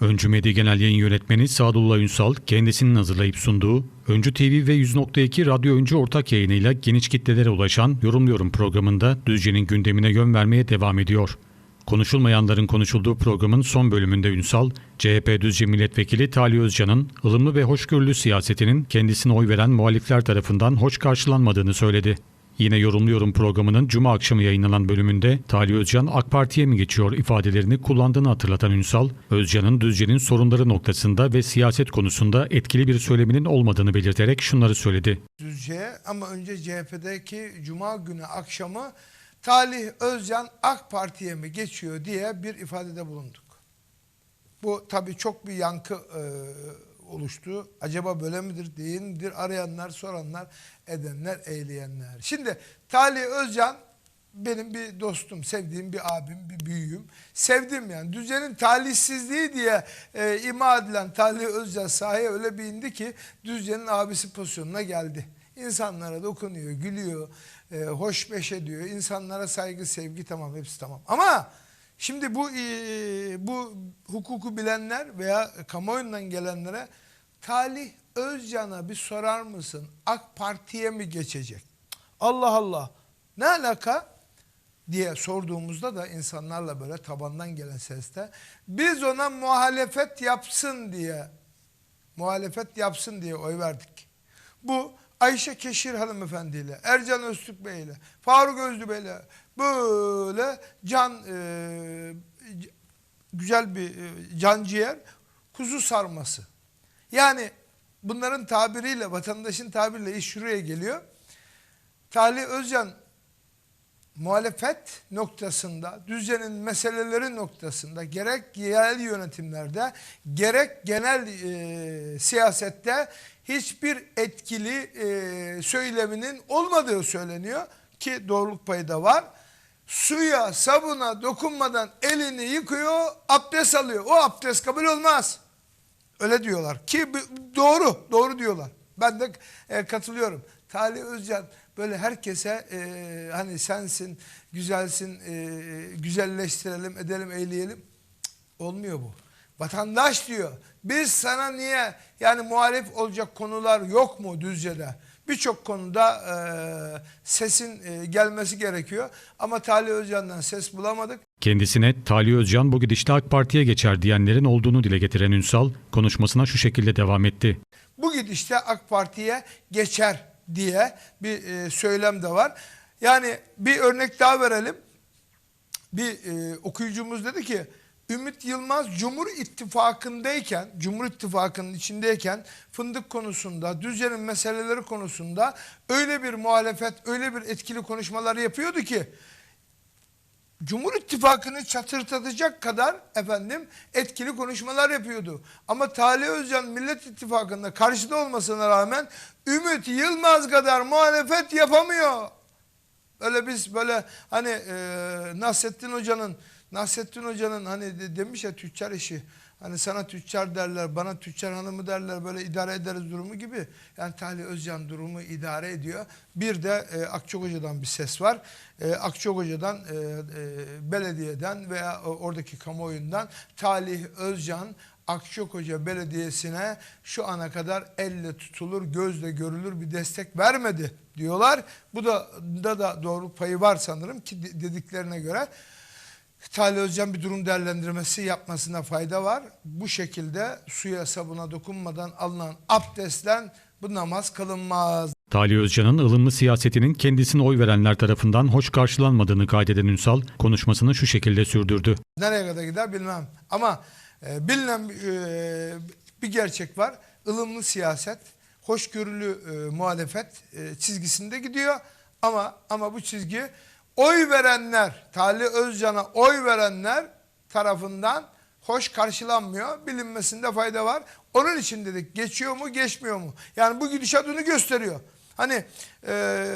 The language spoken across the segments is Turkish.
Öncü Medya Genel Yayın Yönetmeni Sadullah Ünsal kendisinin hazırlayıp sunduğu Öncü TV ve 100.2 Radyo Öncü ortak yayınıyla geniş kitlelere ulaşan Yorumluyorum programında Düzce'nin gündemine yön vermeye devam ediyor. Konuşulmayanların konuşulduğu programın son bölümünde Ünsal, CHP Düzce Milletvekili Talih Özcan'ın ılımlı ve hoşgörülü siyasetinin kendisine oy veren muhalifler tarafından hoş karşılanmadığını söyledi. Yine Yorumluyorum programının Cuma akşamı yayınlanan bölümünde Talih Özcan AK Parti'ye mi geçiyor ifadelerini kullandığını hatırlatan Ünsal, Özcan'ın Düzce'nin sorunları noktasında ve siyaset konusunda etkili bir söyleminin olmadığını belirterek şunları söyledi. Düzce'ye ama önce CHP'deki Cuma günü akşamı Talih Özcan AK Parti'ye mi geçiyor diye bir ifadede bulunduk. Bu tabii çok bir yankı e, oluştu. Acaba böyle midir değil midir arayanlar soranlar edenler eyleyenler. Şimdi Talih Özcan benim bir dostum, sevdiğim bir abim, bir büyüğüm. Sevdim yani. Düzce'nin talihsizliği diye e, ima edilen Talih Özcan sahaya öyle bir indi ki Düzce'nin abisi pozisyonuna geldi. İnsanlara dokunuyor, gülüyor, e, hoş beş ediyor. İnsanlara saygı, sevgi tamam hepsi tamam. Ama şimdi bu e, bu hukuku bilenler veya kamuoyundan gelenlere Talih Özcan'a bir sorar mısın? AK Parti'ye mi geçecek? Allah Allah. Ne alaka? diye sorduğumuzda da insanlarla böyle tabandan gelen seste biz ona muhalefet yapsın diye muhalefet yapsın diye oy verdik. Bu Ayşe Keşir hanımefendiyle, Ercan Öztürk Bey ile, Faruk Özlü Bey ile böyle can e, güzel bir e, canciğer kuzu sarması. Yani bunların tabiriyle, vatandaşın tabiriyle iş şuraya geliyor. Talih Özcan muhalefet noktasında, Düzce'nin meseleleri noktasında gerek yerel yönetimlerde gerek genel e, siyasette hiçbir etkili e, söyleminin olmadığı söyleniyor ki doğruluk payı da var. Suya, sabuna dokunmadan elini yıkıyor, abdest alıyor. O abdest kabul olmaz. Öyle diyorlar ki doğru, doğru diyorlar. Ben de e, katılıyorum. Talih Özcan böyle herkese e, hani sensin, güzelsin, e, güzelleştirelim, edelim, eyleyelim. Cık, olmuyor bu. Vatandaş diyor. Biz sana niye yani muhalif olacak konular yok mu Düzce'de? Birçok konuda e, sesin e, gelmesi gerekiyor. Ama Talih Özcan'dan ses bulamadık. Kendisine Talih Özcan bu gidişte AK Parti'ye geçer diyenlerin olduğunu dile getiren Ünsal, konuşmasına şu şekilde devam etti. Bu gidişte AK Parti'ye geçer diye bir e, söylem de var. Yani bir örnek daha verelim. Bir e, okuyucumuz dedi ki Ümit Yılmaz Cumhur İttifakı'ndayken, Cumhur İttifakı'nın içindeyken fındık konusunda, Düzce'nin meseleleri konusunda öyle bir muhalefet, öyle bir etkili konuşmalar yapıyordu ki Cumhur İttifakı'nı çatırtatacak kadar efendim etkili konuşmalar yapıyordu. Ama Talih Özcan Millet İttifakı'nda karşıda olmasına rağmen Ümit Yılmaz kadar muhalefet yapamıyor. Öyle biz böyle hani e, Nasrettin Hoca'nın Nasrettin Hoca'nın hani de- demiş ya tüccar işi hani sana tüccar derler bana tüccar hanımı derler böyle idare ederiz durumu gibi. Yani Talih Özcan durumu idare ediyor. Bir de e, Akçok Hoca'dan bir ses var. E, Akçok Hoca'dan e, e, belediyeden veya o- oradaki kamuoyundan Talih Özcan Akçakoca Belediyesi'ne şu ana kadar elle tutulur, gözle görülür bir destek vermedi diyorlar. Bu da da, da doğru payı var sanırım ki de- dediklerine göre Talih Özcan bir durum değerlendirmesi yapmasına fayda var. Bu şekilde suya sabuna dokunmadan alınan abdestten bu namaz kılınmaz. Talih Özcan'ın ılımlı siyasetinin kendisine oy verenler tarafından hoş karşılanmadığını kaydeden Ünsal, konuşmasını şu şekilde sürdürdü. Nereye kadar gider bilmem. Ama e, bilinen e, bir gerçek var. Ilımlı siyaset, hoşgörülü e, muhalefet e, çizgisinde gidiyor. Ama ama bu çizgi oy verenler, Talih Özcan'a oy verenler tarafından hoş karşılanmıyor. Bilinmesinde fayda var. Onun için dedik geçiyor mu geçmiyor mu? Yani bu gidişat onu gösteriyor. Hani e,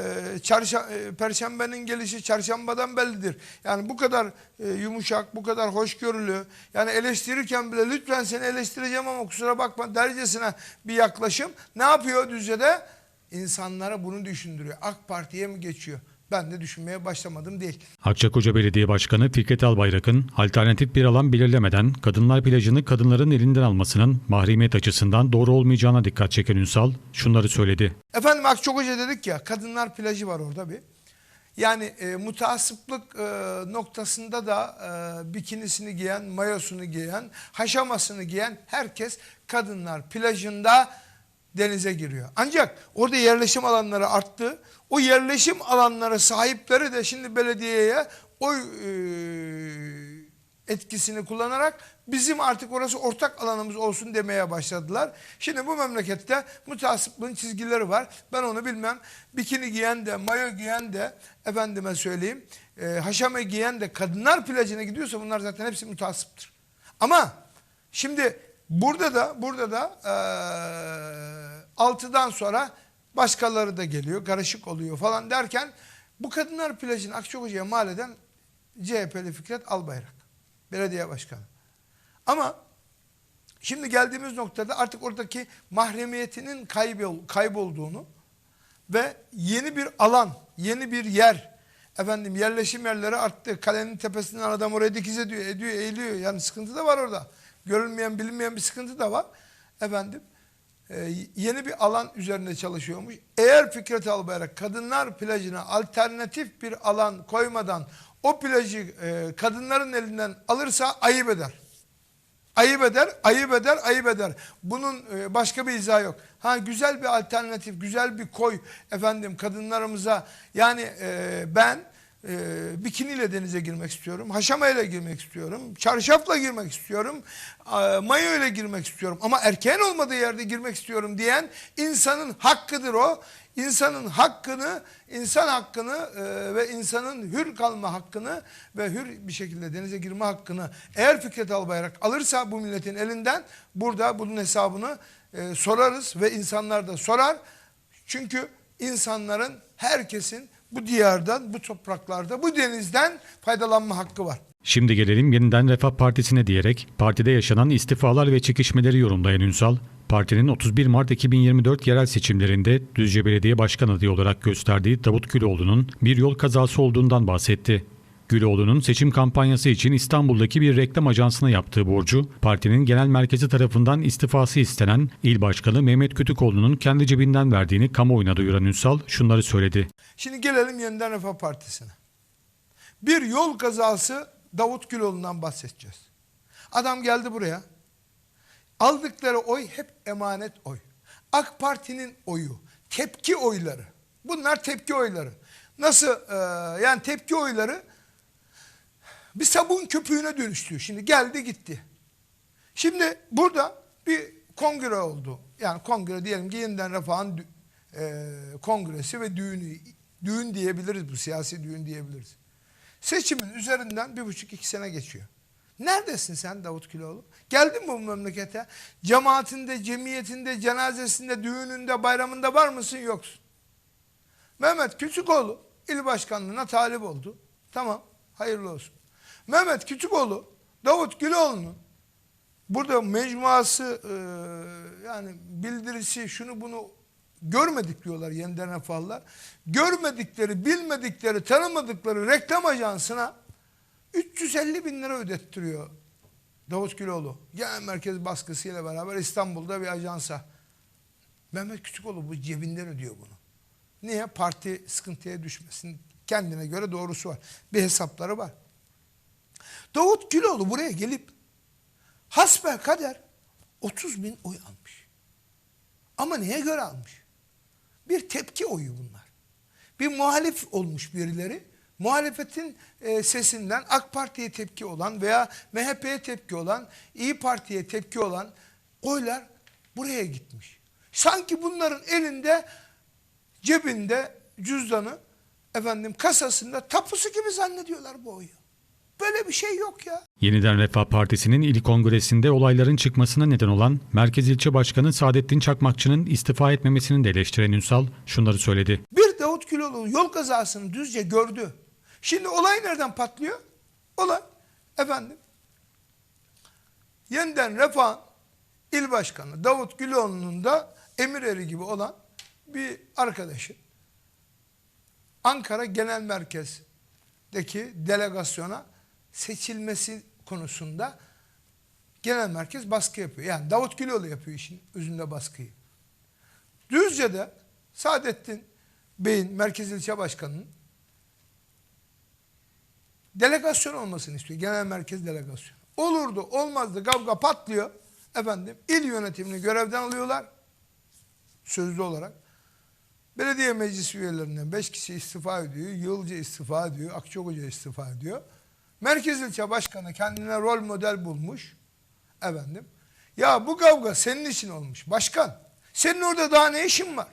çarşa, e, perşembenin gelişi çarşambadan bellidir. Yani bu kadar e, yumuşak, bu kadar hoşgörülü. Yani eleştirirken bile lütfen seni eleştireceğim ama kusura bakma dercesine bir yaklaşım. Ne yapıyor Düzce'de? İnsanlara bunu düşündürüyor. AK Parti'ye mi geçiyor? Ben de düşünmeye başlamadım değil. Akçakoca Belediye Başkanı Fikret Albayrak'ın alternatif bir alan belirlemeden kadınlar plajını kadınların elinden almasının mahremiyet açısından doğru olmayacağına dikkat çeken Ünsal şunları söyledi. Efendim Akçakoca dedik ya kadınlar plajı var orada bir. Yani e, mutasiplik e, noktasında da e, bikinisini giyen, mayosunu giyen, haşamasını giyen herkes kadınlar plajında denize giriyor. Ancak orada yerleşim alanları arttı. O yerleşim alanları sahipleri de şimdi belediyeye oy e, etkisini kullanarak bizim artık orası ortak alanımız olsun demeye başladılar. Şimdi bu memlekette mutasıplığın çizgileri var. Ben onu bilmem. Bikini giyen de, mayo giyen de, efendime söyleyeyim, e, haşame giyen de kadınlar plajına gidiyorsa bunlar zaten hepsi mutasıptır. Ama şimdi burada da burada da e, altıdan sonra başkaları da geliyor, karışık oluyor falan derken bu kadınlar plajını Akçakoca'ya mal eden CHP'li Fikret Albayrak. Belediye başkanı. Ama şimdi geldiğimiz noktada artık oradaki mahremiyetinin kaybol, kaybolduğunu ve yeni bir alan, yeni bir yer, efendim yerleşim yerleri arttı. Kalenin tepesinden adam oraya dikiz ediyor, ediyor, eğiliyor. Yani sıkıntı da var orada. Görülmeyen, bilinmeyen bir sıkıntı da var. Efendim e, yeni bir alan üzerinde çalışıyormuş. Eğer Fikret Albayrak kadınlar plajına alternatif bir alan koymadan o plajı e, kadınların elinden alırsa ayıp eder. Ayıp eder, ayıp eder, ayıp eder. Bunun e, başka bir izahı yok. Ha güzel bir alternatif, güzel bir koy efendim kadınlarımıza. Yani e, ben e, bikiniyle denize girmek istiyorum, haşamayla girmek istiyorum, çarşafla girmek istiyorum, e, mayo ile girmek istiyorum. Ama erkeğin olmadığı yerde girmek istiyorum diyen insanın hakkıdır o. İnsanın hakkını, insan hakkını e, ve insanın hür kalma hakkını ve hür bir şekilde denize girme hakkını eğer Fikret Albayrak alırsa bu milletin elinden burada bunun hesabını e, sorarız ve insanlar da sorar. Çünkü insanların herkesin bu diyardan, bu topraklarda, bu denizden faydalanma hakkı var. Şimdi gelelim yeniden Refah Partisi'ne diyerek partide yaşanan istifalar ve çekişmeleri yorumlayan Ünsal, partinin 31 Mart 2024 yerel seçimlerinde Düzce Belediye Başkan adayı olarak gösterdiği Davut Güloğlu'nun bir yol kazası olduğundan bahsetti. Güloğlu'nun seçim kampanyası için İstanbul'daki bir reklam ajansına yaptığı borcu, partinin genel merkezi tarafından istifası istenen İl Başkanı Mehmet Kütükoğlu'nun kendi cebinden verdiğini kamuoyuna duyuran Ünsal şunları söyledi. Şimdi gelelim Yeniden Refah Partisi'ne. Bir yol kazası Davut Güloğlu'ndan bahsedeceğiz. Adam geldi buraya. Aldıkları oy hep emanet oy. AK Parti'nin oyu, tepki oyları. Bunlar tepki oyları. Nasıl e, yani tepki oyları bir sabun köpüğüne dönüştü. Şimdi geldi gitti. Şimdi burada bir kongre oldu. Yani kongre diyelim ki yeniden refahın e, kongresi ve düğünü. Düğün diyebiliriz bu siyasi düğün diyebiliriz. Seçimin üzerinden bir buçuk iki sene geçiyor. Neredesin sen Davut Güloğlu? Geldin mi bu memlekete? Cemaatinde, cemiyetinde, cenazesinde, düğününde, bayramında var mısın yoksun? Mehmet Küçükoğlu il başkanlığına talip oldu. Tamam hayırlı olsun. Mehmet Küçükoğlu Davut Güloğlu'nun burada mecmuası e, yani bildirisi şunu bunu görmedik diyorlar yeniden refahlar. Görmedikleri, bilmedikleri, tanımadıkları reklam ajansına 350 bin lira ödettiriyor Davut Güloğlu. Genel merkez baskısıyla beraber İstanbul'da bir ajansa. Mehmet Küçükoğlu bu cebinden ödüyor bunu. Niye? Parti sıkıntıya düşmesin. Kendine göre doğrusu var. Bir hesapları var. Davut Güloğlu buraya gelip hasbel kader 30 bin oy almış. Ama neye göre almış? Bir tepki oyu bunlar. Bir muhalif olmuş birileri. Muhalefetin e, sesinden AK Parti'ye tepki olan veya MHP'ye tepki olan, İyi Parti'ye tepki olan oylar buraya gitmiş. Sanki bunların elinde, cebinde, cüzdanı, efendim kasasında tapusu gibi zannediyorlar bu oyu. Böyle bir şey yok ya. Yeniden Refah Partisi'nin il kongresinde olayların çıkmasına neden olan Merkez İlçe Başkanı Saadettin Çakmakçı'nın istifa etmemesini de eleştiren Ünsal şunları söyledi. Bir Davut Güloğlu yol kazasını düzce gördü. Şimdi olay nereden patlıyor? Olay efendim yeniden Refah il başkanı Davut Güloğlu'nun da emir eri gibi olan bir arkadaşı. Ankara Genel Merkez'deki delegasyona seçilmesi konusunda genel merkez baskı yapıyor. Yani Davut Güloğlu yapıyor işin özünde baskıyı. Düzce'de Saadettin Bey'in Merkez İlçe Başkanı'nın delegasyon olmasını istiyor. Genel merkez delegasyonu. Olurdu, olmazdı, kavga patlıyor. Efendim, il yönetimini görevden alıyorlar. Sözlü olarak. Belediye meclis üyelerinden 5 kişi istifa ediyor. Yılca istifa ediyor. Akçakoca istifa ediyor. Merkez ilçe başkanı kendine rol model bulmuş. Efendim. Ya bu kavga senin için olmuş. Başkan. Senin orada daha ne işin var?